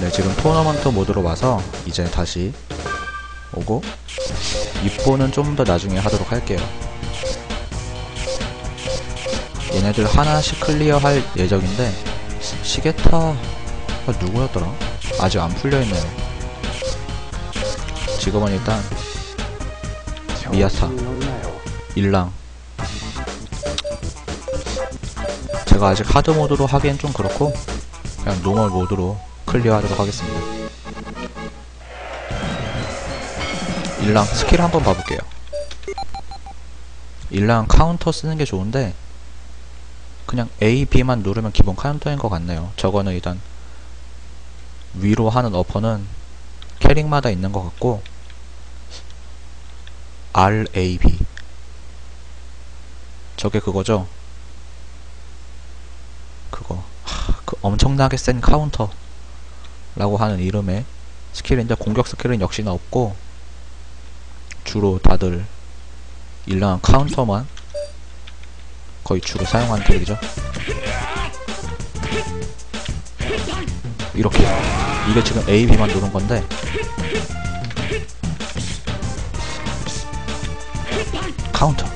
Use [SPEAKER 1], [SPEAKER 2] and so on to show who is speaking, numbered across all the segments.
[SPEAKER 1] 네, 지금 토너먼트 모드로 와서 이제 다시 오고 입보는 좀 더 나중에 하도록 할게요. 얘네들 하나씩 클리어할 예정인데 시- 시계타가 누구였더라? 아직 안 풀려있네요. 지금은 일단 미야타, 일랑 제가 아직 하드 모드로 하기엔 좀 그렇고 그냥 노멀 모드로 클리어하도록 하겠습니다. 일랑 스킬 한번 봐볼게요. 일랑 카운터 쓰는 게 좋은데 그냥 A, B만 누르면 기본 카운터인 것 같네요. 저거는 일단 위로 하는 어퍼는 캐릭마다 있는 것 같고 R, A, B 저게 그거죠? 그거 하, 그 엄청나게 센 카운터 라고 하는 이름의 스킬인데 공격 스킬은 역시나 없고 주로 다들 일랑한 카운터만 거의 주로 사용하는 캐릭이죠. 이렇게 이게 지금 A, B만 누른 건데 카운터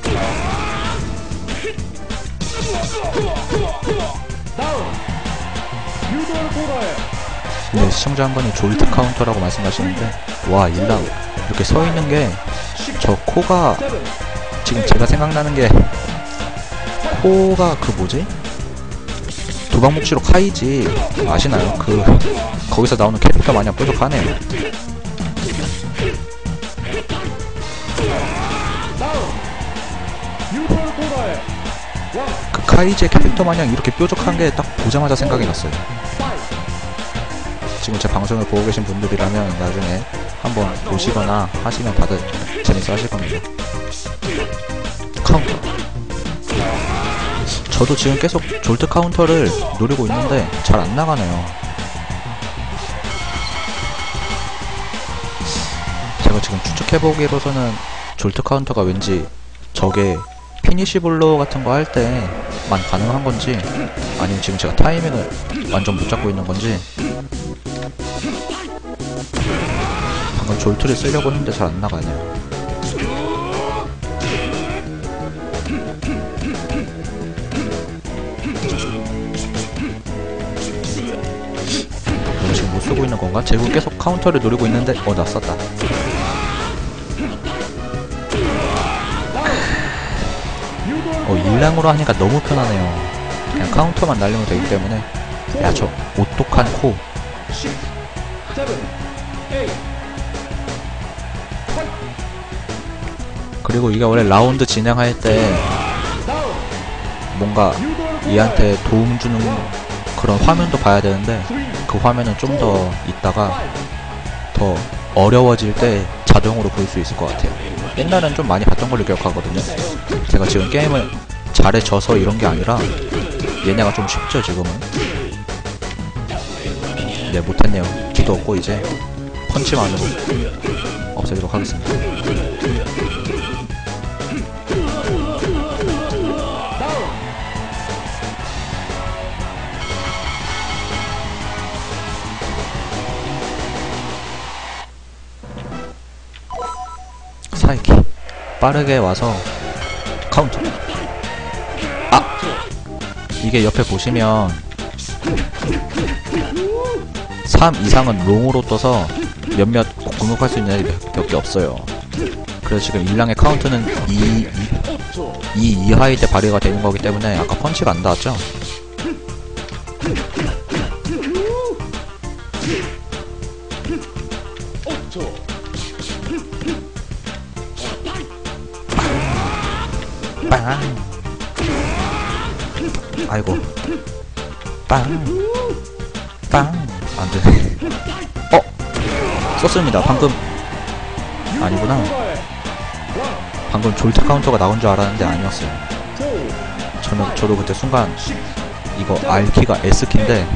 [SPEAKER 1] 네, 시청자 한 분이 졸트 카운터라고 말씀하시는데 와 일랑 이렇게 서 있는 게 저 코가 지금 제가 생각나는 게 코가 그 뭐지? 도박목시로 카이지 아시나요? 그 거기서 나오는 캐릭터 마냥 뾰족하네요. 그 카이지의 캐릭터 마냥 이렇게 뾰족한 게 딱 보자마자 생각이 났어요. 지금 제 방송을 보고 계신 분들이라면 나중에 한번 보시거나 하시면 다들 재밌어 하실 겁니다. 카운터. 저도 지금 계속 졸트 카운터를 노리고 있는데 잘 안 나가네요. 제가 지금 추측해보기로서는 졸트 카운터가 왠지 저게 피니시 블로우 같은 거 할 때만 가능한 건지 아니면 지금 제가 타이밍을 완전 못 잡고 있는 건지 졸트를 쓰려고 했는데 잘 안 나가네요. 이거 지금 못 쓰고 있는 건가? 제가 계속 카운터를 노리고 있는데 어 나 썼다. 어 일랑으로 하니까 너무 편하네요. 그냥 카운터만 날리면 되기 때문에 야저 오똑한 코 그리고 이게 원래 라운드 진행할 때 뭔가 얘한테 도움 주는 그런 화면도 봐야 되는데 그 화면은 좀 더 있다가 더 어려워질 때 자동으로 볼 수 있을 것 같아요. 옛날엔 좀 많이 봤던 걸로 기억하거든요. 제가 지금 게임을 잘해져서 이런 게 아니라 얘네가 좀 쉽죠 지금은. 네 못했네요. 기도 없고 이제 펀치만으로 없애도록 하겠습니다. 사이키 빠르게 와서 카운터. 아! 이게 옆에 보시면 3 이상은 롱으로 떠서 몇몇 공격할 수 있는 애들이 몇개 없어요. 그래서 지금 일랑의 카운트는 2, 2, 2 이하일 때 발휘가 되는 거기 때문에 아까 펀치가 안 닿았죠 빵. 빵. 안 되네. 어? 썼습니다. 방금 아니구나. 방금 졸트 카운터가 나온 줄 알았는데 아니었어요. 저는 저도 그때 순간 이거 R키가 S키인데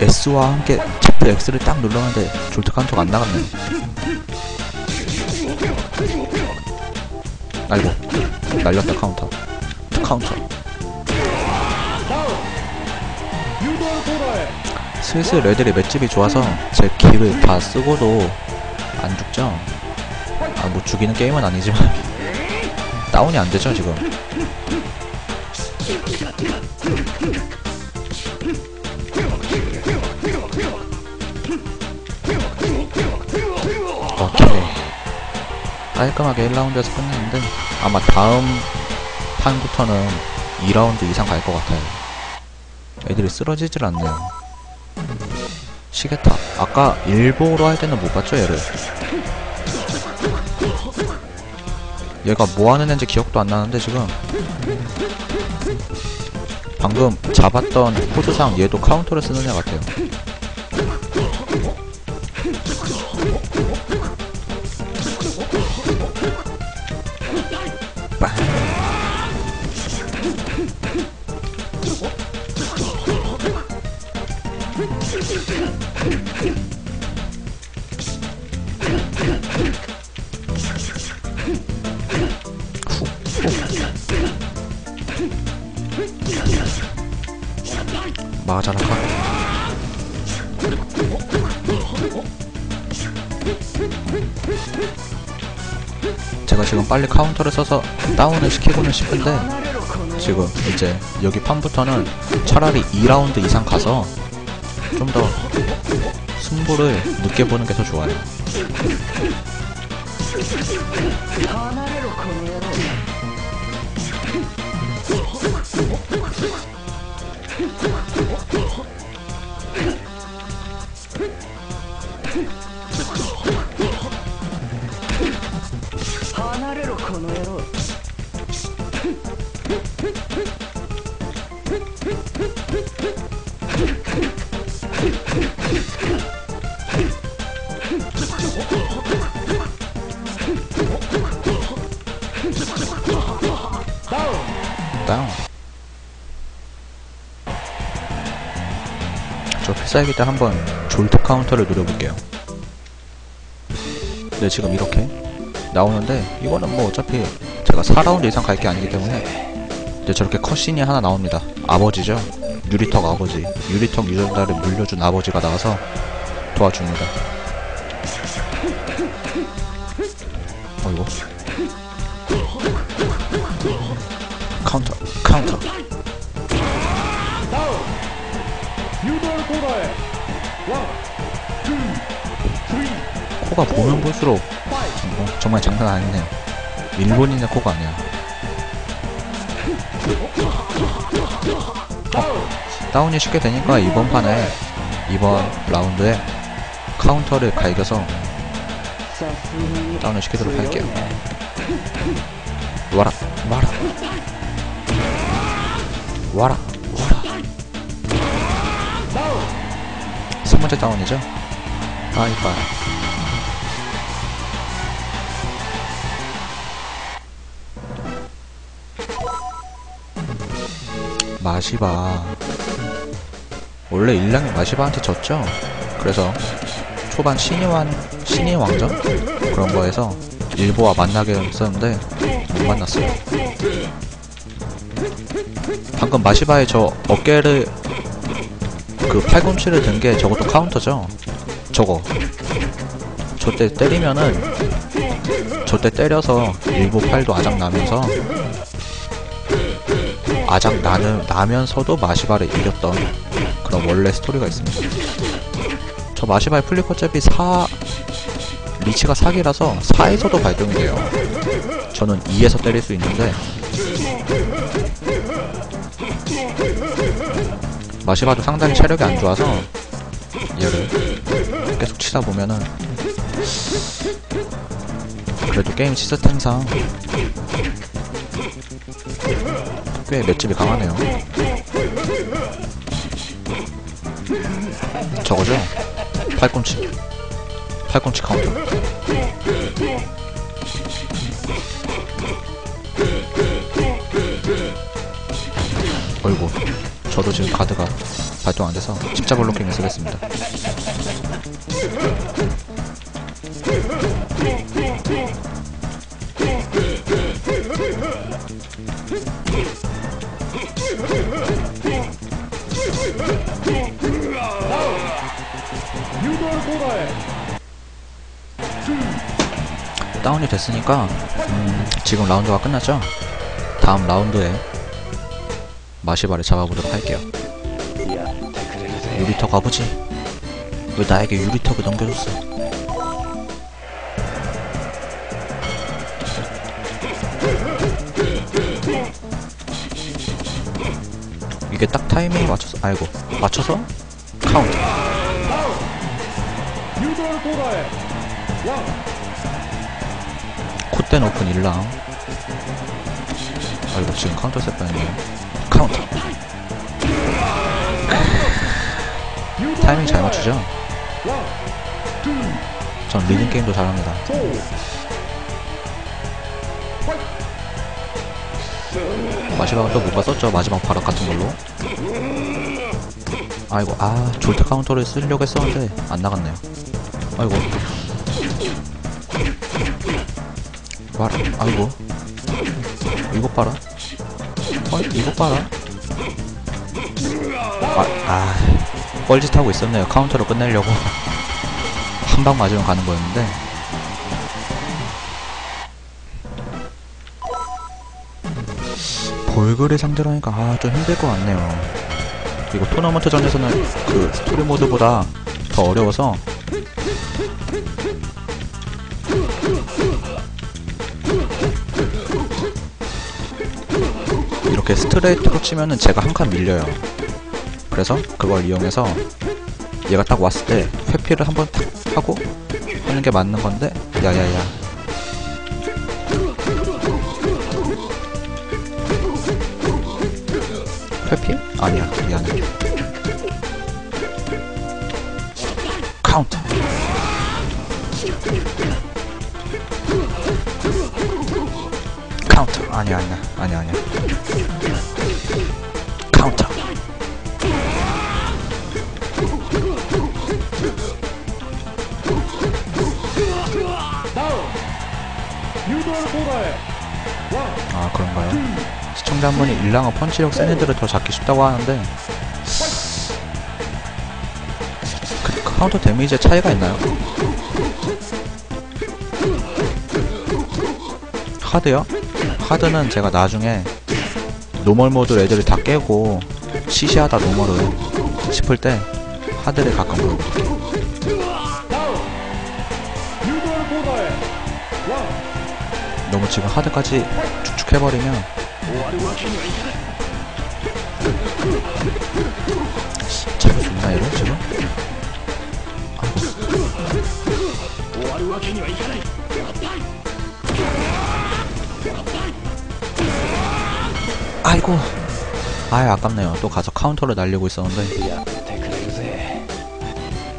[SPEAKER 1] S와 함께 Shift X를 딱 눌렀는데 졸트 카운터가 안 나갔네. 아이고 날렸다 카운터. 카운터 슬슬 애들이 맷집이 좋아서 제 기를 다 쓰고도 안 죽죠? 아, 뭐 죽이는 게임은 아니지만 다운이 안 되죠, 지금. 오케이. 깔끔하게 1라운드에서 끝냈는데 아마 다음 판부터는 2라운드 이상 갈 것 같아요. 애들이 쓰러지질 않네요. 시계탑. 아까 일보로 할 때는 못 봤죠, 얘를. 얘가 뭐 하는 애인지 기억도 안 나는데 지금 방금 잡았던 포즈상 얘도 카운터를 쓰는 애 같아요. 맞아라 카 제가 지금 빨리 카운터를 써서 다운을 시키고는 싶은데 지금 이제 여기 판부터는 차라리 2라운드 이상 가서 좀 더 승부를 늦게 보는 게 더 좋아요. 다운. 저 필살기 때 한번 졸토 카운터를 노려볼게요. 네, 지금 이렇게 나오는데 이거는 뭐 어차피 제가 4라운드 이상 갈 게 아니기 때문에 이제 저렇게 컷신이 하나 나옵니다. 아버지죠. 유리턱 아버지. 유리턱 유전자를 물려준 아버지가 나와서 도와줍니다. 어이구. 카운터, 카운터. 코가 보면 볼수록 어, 정말 장난 아니네요. 일본인의 코가 아니야. 다운이 쉽게 되니까 이번 판에 이번 라운드에 카운터를 갈겨서 다운을 시키도록 할게요. 와라, 와라, 와라, 와라. 세 번째 다운이죠? 바이바이. 마시바 원래 일랑이 마시바한테 졌죠? 그래서 초반 신이완 신이 왕전 그런 거에서 일보와 만나게 했었는데 못 만났어요. 방금 마시바의 저 어깨를 그 팔꿈치를 든 게 저것도 카운터죠? 저거 저 때 때리면은 저 때 때려서 일보 팔도 아작 나면서 아작 나는, 나면서도 마시바를 이겼던 그런 원래 스토리가 있습니다. 저 마시바의 플리커 잽이 4, 리치가 4기라서 4에서도 발동이 돼요. 저는 2에서 때릴 수 있는데, 마시바도 상당히 체력이 안 좋아서, 얘를 계속 치다 보면은, 그래도 게임 시스템상 꽤 맷집이 강하네요. 저거죠? 팔꿈치. 팔꿈치 카운터. 어이구. 저도 지금 카드가 발동 안 돼서 십자 블로킹을 쓰겠습니다. 다운이 됐으니까 음, 지금 라운드가 끝났죠? 다음 라운드에 마시바를 잡아보도록 할게요. 유리턱 가보지. 왜 나에게 유리턱을 넘겨줬어? 이게 딱 타이밍에 맞춰서 아이고 맞춰서? 헛된 오픈 일랑. 아이고 지금 카운터 셋 뺐네 카운터. 타이밍 잘 맞추죠? 전 리듬 게임도 잘합니다. 마지막은 또 뭔가 썼죠? 마지막 발악 같은 걸로. 아이고 아 졸트 카운터를 쓰려고 했었는데 안 나갔네요. 아이고. 봐라. 아이고. 이거 봐라. 어 이거 봐라. 아, 아 뻘짓 하고 있었네요. 카운터로 끝내려고. 한 방 맞으면 가는 거였는데. 볼그를 상대로 하니까 아 좀 힘들 것 같네요. 그리고 토너먼트 전에서는 그 스토리 모드보다 더 어려워서 이렇게 스트레이트로 치면은 제가 한 칸 밀려요. 그래서 그걸 이용해서 얘가 딱 왔을 때 회피를 한번 탁 하고 하는 게 맞는 건데 야야야. 회피? 아니야 미안해 아 그런가요? 시청자분이 일랑어 펀치력 센 애들을 더 잡기 쉽다고 하는데 그 카운터 데미지의 차이가 있나요? 하드요? 하드는 제가 나중에 노멀 모드 애들을 다 깨고 시시하다 노멀을 싶을 때 하드를 가끔 보여드릴게요 지금 하드까지 쭉쭉 해버리면 잘 죽나 이런 지금? 아, 아이고. 아유 아깝네요. 또 가서 카운터를 날리고 있었는데.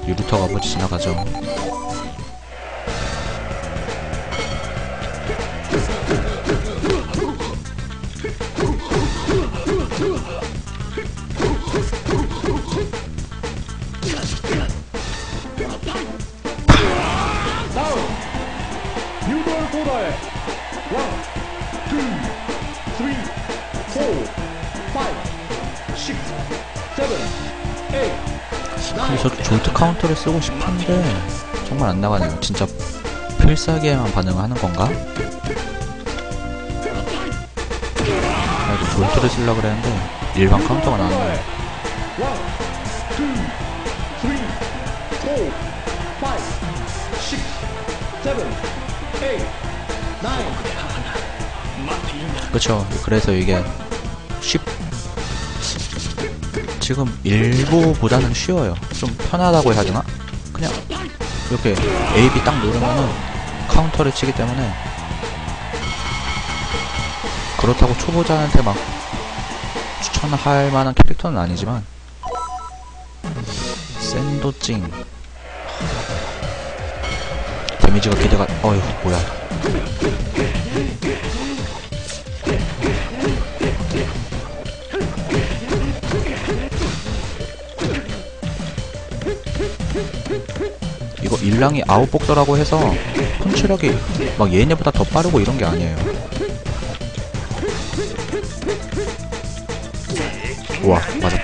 [SPEAKER 1] 유루터가 뭐지 지나가죠. 카운터를 쓰고 싶은데 정말 안 나가네요 진짜 필살기에만 반응을 하는 건가? 아이고 졸트를 쓰려고 그랬는데 일반 카운터가 나왔네
[SPEAKER 2] 원, 투, 쓰리, 포, 파이브, 식스, 세븐, 에잇, 나인.
[SPEAKER 1] 그쵸 그래서 이게 쉽 지금 일보보다는 쉬워요. 좀 편하다고 해야 되나? 그냥 이렇게 A, B 딱 누르면은 카운터를 치기 때문에 그렇다고 초보자한테 막 추천할 만한 캐릭터는 아니지만 샌도찡 데미지가 기대가 어휴 뭐야 일랑이 아웃복서라고 해서 펀치력이 막 얘네보다 더 빠르고 이런 게 아니에요. 우와 맞았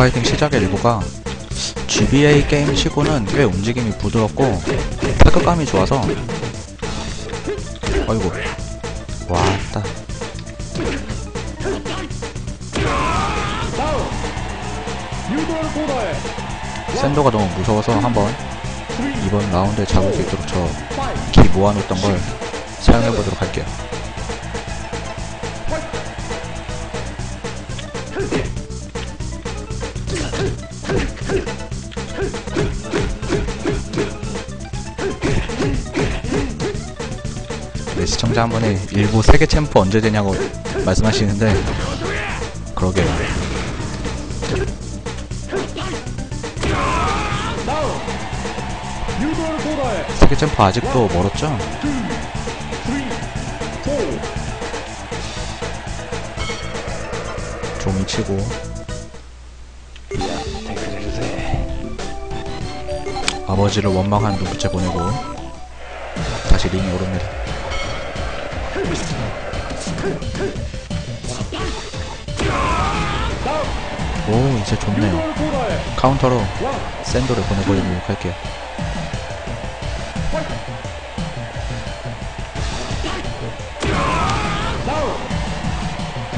[SPEAKER 1] 다. 파이팅 시작의 일부가. GBA 게임 치고는 꽤 움직임이 부드럽고 타격감이 좋아서. 어이구 왔다. 샌도가 너무 무서워서 한번
[SPEAKER 2] 3
[SPEAKER 1] 이번 라운드에 잡을 수 있도록 저5기 모아놓던 걸 사용해보도록 할게요 시청자 한 분이 일부 세계 챔프 언제 되냐고 말씀하시는데 그러게요 세계 챔프 아직도 멀었죠?
[SPEAKER 2] 3 4
[SPEAKER 1] 종이 치고. 아버지를 원망한 눈빛에 보내고 다시 링에 오릅니다 오 이제 좋네요. 카운터로
[SPEAKER 2] 1
[SPEAKER 1] 샌도를 보내버리도록 할게요.
[SPEAKER 2] 다운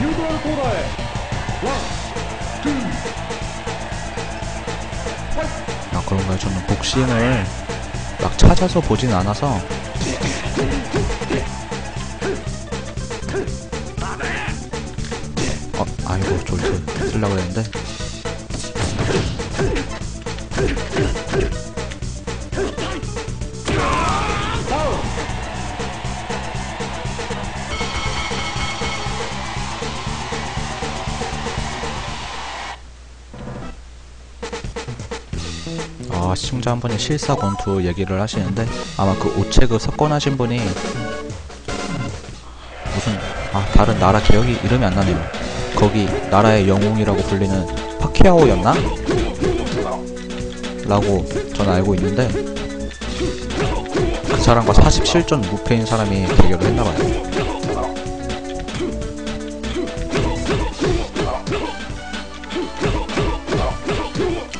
[SPEAKER 2] 유도를 고다해
[SPEAKER 1] 1아 그런가요? 저는 복싱을 막 찾아서 보진 않아서 졸트 쓰려고 했는데. 아 시청자 한 분이 실사 권투 얘기를 하시는데 아마 그 오책을 석권하신 분이 무슨 아 다른 나라 기억이 이름이 안 나네요 거기 나라의 영웅이라고 불리는 파키아오였나? 라고 저는 알고 있는데 그 사람과 47전 무패인 사람이 대결을 했나봐요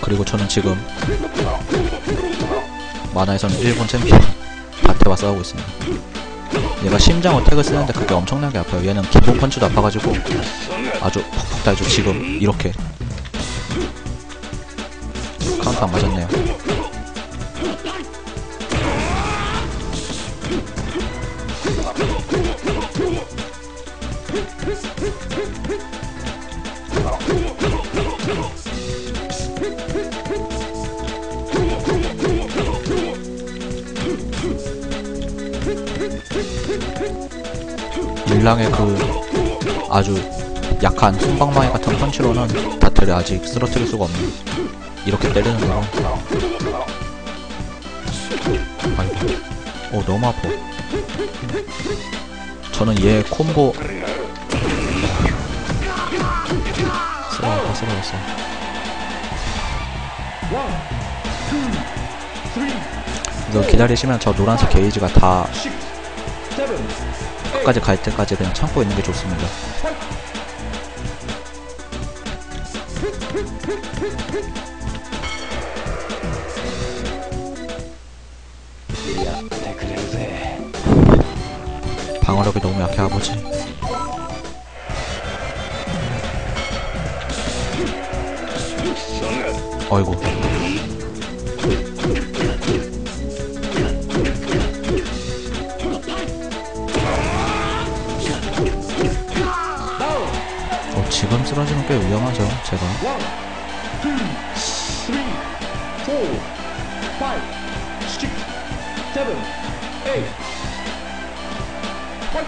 [SPEAKER 1] 그리고 저는 지금 만화에서는 일본 챔피언 바테와 싸우고 있습니다. 얘가 심장 어택을 쓰는데 그게 엄청나게 아파요. 얘는 기본 펀치도 아파가지고 아주 퍽퍽 달죠. 지금 이렇게 카운터 안 맞았네요. 일랑의 그 아주 약한 손방망이 같은 펀치로는 다트를 아직 쓰러뜨릴 수가 없네. 이렇게 때리는 거로. 아이고. 오, 너무 아파. 저는 얘 콤보. 쓰러졌다, 쓰러졌어.
[SPEAKER 2] 1 2 3
[SPEAKER 1] 이거 기다리시면 저 노란색 게이지가
[SPEAKER 2] 다6 7
[SPEAKER 1] 끝까지 갈 때까지 그냥 참고 있는 게 좋습니다. 방어력이 너무 약해 아버지. 어이구. 지금 쓰러지면 꽤 위험하죠, 제가.
[SPEAKER 2] 1 2 3 4 5 6 7 8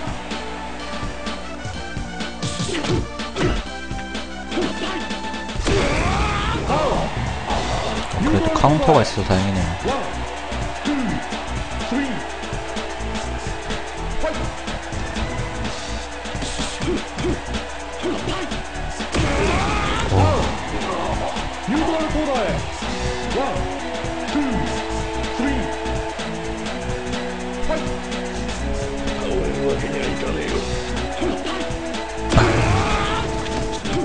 [SPEAKER 1] 그래도 카운터가 있어서 다행이네요.
[SPEAKER 2] 유도를 보다해 1 2 3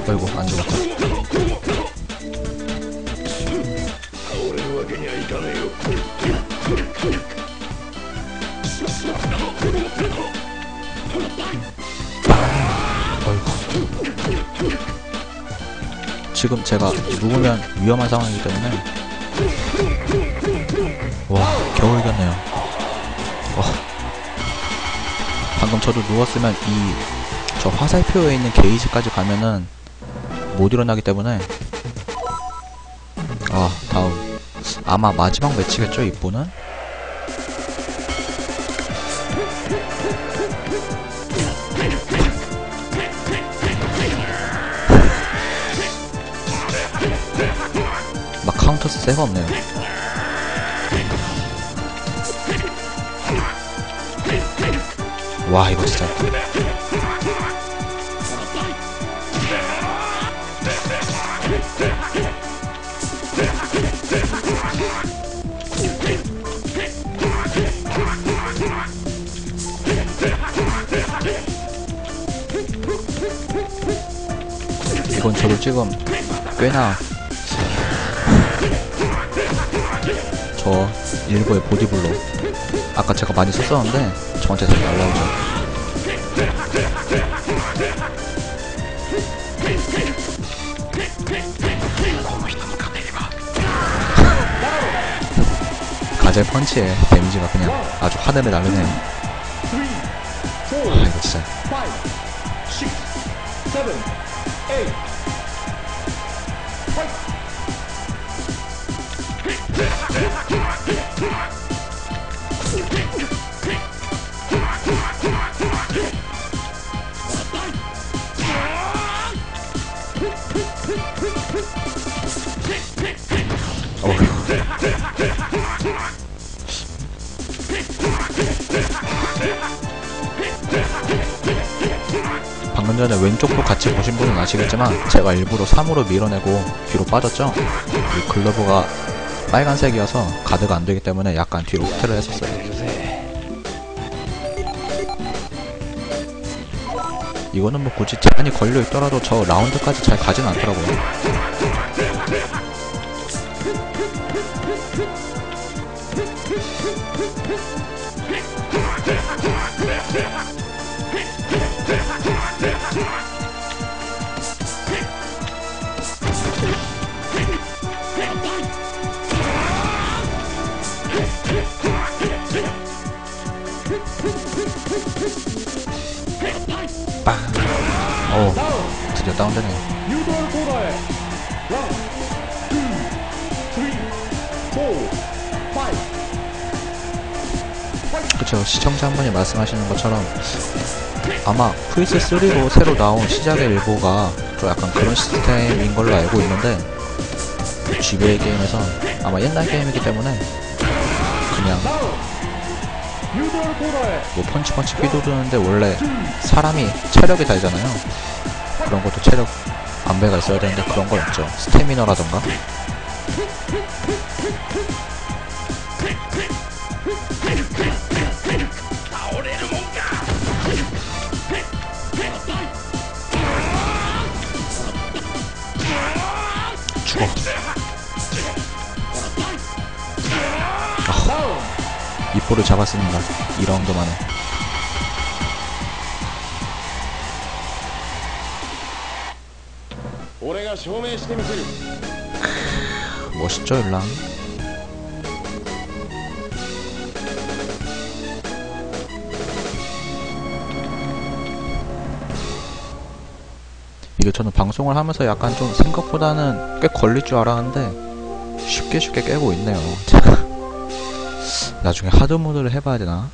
[SPEAKER 1] 어이구, 안 죽었다. 지금 제가 누우면 위험한 상황이기 때문에. 와 겨우 이겼네요. 와. 방금 저도 누웠으면 이 저 화살표에 있는 게이지까지 가면은 못 일어나기 때문에. 아 다음. 아마 마지막 매치겠죠 이분은 막 카운터스 새가 없네요. 와 이거 진짜. 이건 저도 지금 꽤나 이거 일부의 보디블로. 아까 제가 많이 썼었는데 저한테 잘 날라오죠 가젤 펀치의 데미지가 그냥 아주 하늘을 날르네요. 아 이거 진짜.
[SPEAKER 2] 6,
[SPEAKER 1] 7, 8 방금 전에 왼쪽도 같이 보신 분은 아시겠지만 제가 일부러 3으로 밀어내고 뒤로 빠졌죠? 이 글러브가 빨간색이어서 가드가 안 되기 때문에 약간 뒤로 후퇴를 했었어요. 이거는 뭐 굳이 제한이 걸려 있더라도 저 라운드까지 잘 가진 않더라고요. 빵! 어,
[SPEAKER 2] 다운!
[SPEAKER 1] 드디어 다운되네.
[SPEAKER 2] 뉴돌 보러의 라운드 2, 3, 4, 5
[SPEAKER 1] 그쵸 시청자 한 분이 말씀하시는 것처럼 아마 플스3로 새로 나온 시작의 일보가 좀 약간 그런 시스템인 걸로 알고 있는데 GBA 게임에선 아마 옛날 게임이기 때문에 그냥 뭐 펀치 펀치 휘두르는데 원래 사람이 체력이 달잖아요. 그런 것도 체력 안배가 있어야 되는데 그런 건 없죠. 스태미너라던가 득포를 잡았습니다. 2라운드 만에. 멋있죠, 일랑. 이게 저는 방송을 하면서 약간 좀 생각보다는 꽤 걸릴 줄 알았는데 쉽게 쉽게 깨고 있네요. 나중에 하드 모드를 해봐야 되나?